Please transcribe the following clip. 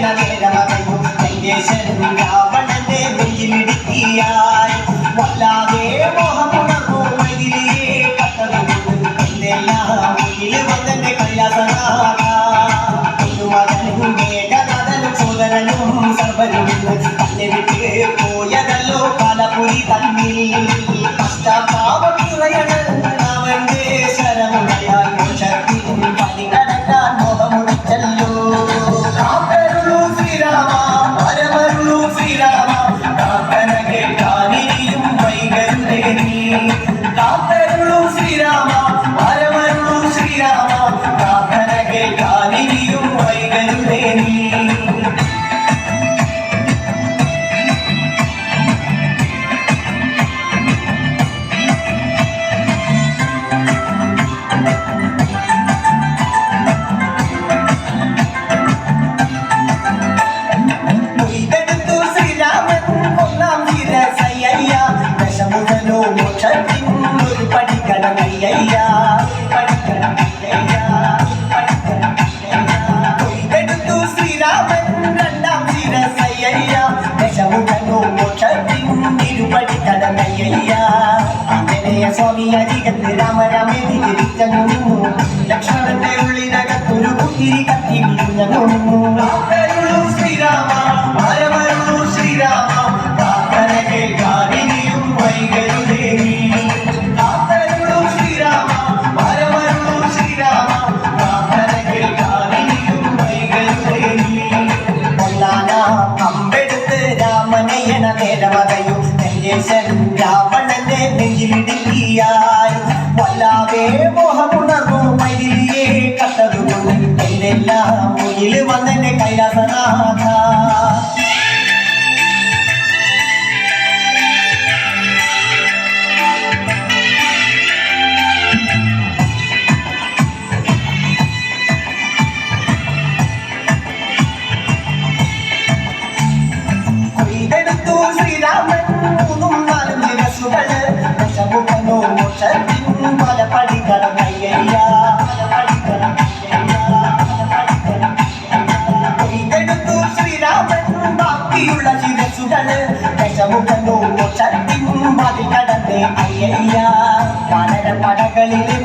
na na na na na காத்தனகை காலியும் வைகந்தே நீ ദശമുഖനോ മോക്ഷത്തിൻ ഒരു പടിക്കടമയ്യ കൊയ്തെടുത്തു ശ്രീരാമൻ രണ്ടാം ശിരസയ്യ ദശമുഖനോ മോക്ഷത്തിൻ ഇരുപടിക്കടമയ്യ ആഞ്ജനേയ സ്വാമി അരികത്ത് രാമരാമേ തിരിച്ചങ്ങു ലക്ഷ്മണന്റെ ഉള്ളിനകത്തൊരു കുത്തിരി കത്തി വിരിഞ്ഞു നെഞ്ചേശൻ രാവണന്റെ നെഞ്ചിലിടുക്കിയായി വല്ലാതെ മോഹമുണർന്നു മോക്ഷത്തിൻ പല പടികളും കയ്യയ്യ കൊയ്തെടുത്തു ശ്രീരാമൻ ബാക്കിയുള്ള ശിരസുകൾ ദശമുഖനോ മോക്ഷത്തിൻ മതിൽ കടന്ന് അയ്യയ്യ വാനര പടകളിലും